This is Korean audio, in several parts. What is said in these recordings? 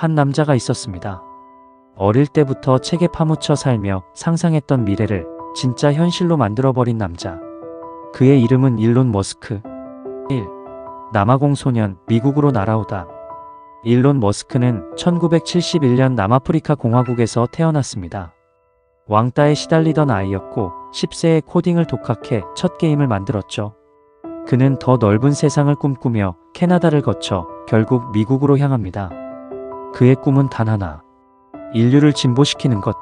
한 남자가 있었습니다. 어릴 때부터 책에 파묻혀 살며 상상했던 미래를 진짜 현실로 만들어버린 남자. 그의 이름은 일론 머스크. 1. 남아공 소년, 미국으로 날아오다. 일론 머스크는 1971년 남아프리카 공화국에서 태어났습니다. 왕따에 시달리던 아이였고 10세에 코딩을 독학해 첫 게임을 만들었죠. 그는 더 넓은 세상을 꿈꾸며 캐나다를 거쳐 결국 미국으로 향합니다. 그의 꿈은 단 하나. 인류를 진보시키는 것.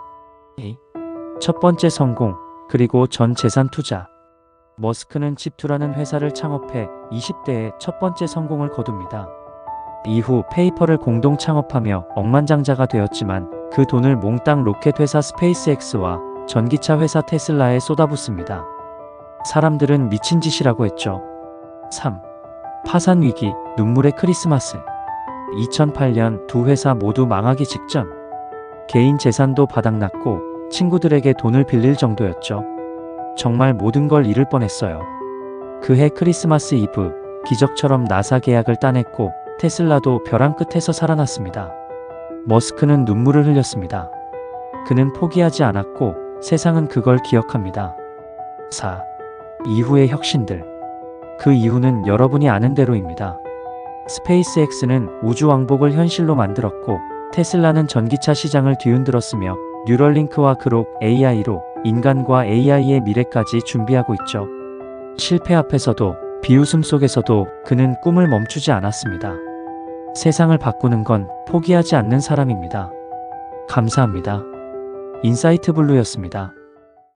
첫 번째 성공, 그리고 전 재산 투자. 머스크는 칩2라는 회사를 창업해 20대에 첫 번째 성공을 거둡니다. 이후 페이퍼를 공동 창업하며 억만장자가 되었지만 그 돈을 몽땅 로켓 회사 스페이스X와 전기차 회사 테슬라에 쏟아붓습니다. 사람들은 미친 짓이라고 했죠. 3. 파산 위기, 눈물의 크리스마스. 2008년 두 회사 모두 망하기 직전. 개인 재산도 바닥났고 친구들에게 돈을 빌릴 정도였죠. 정말 모든 걸 잃을 뻔했어요. 그해 크리스마스 이브, 기적처럼 나사 계약을 따냈고 테슬라도 벼랑 끝에서 살아났습니다. 머스크는 눈물을 흘렸습니다. 그는 포기하지 않았고 세상은 그걸 기억합니다. 4. 이후의 혁신들. 그 이유는 여러분이 아는 대로입니다. 스페이스X는 우주 왕복을 현실로 만들었고 테슬라는 전기차 시장을 뒤흔들었으며 뉴럴링크와 그록 AI로 인간과 AI의 미래까지 준비하고 있죠. 실패 앞에서도 비웃음 속에서도 그는 꿈을 멈추지 않았습니다. 세상을 바꾸는 건 포기하지 않는 사람입니다. 감사합니다. 인사이트 블루였습니다.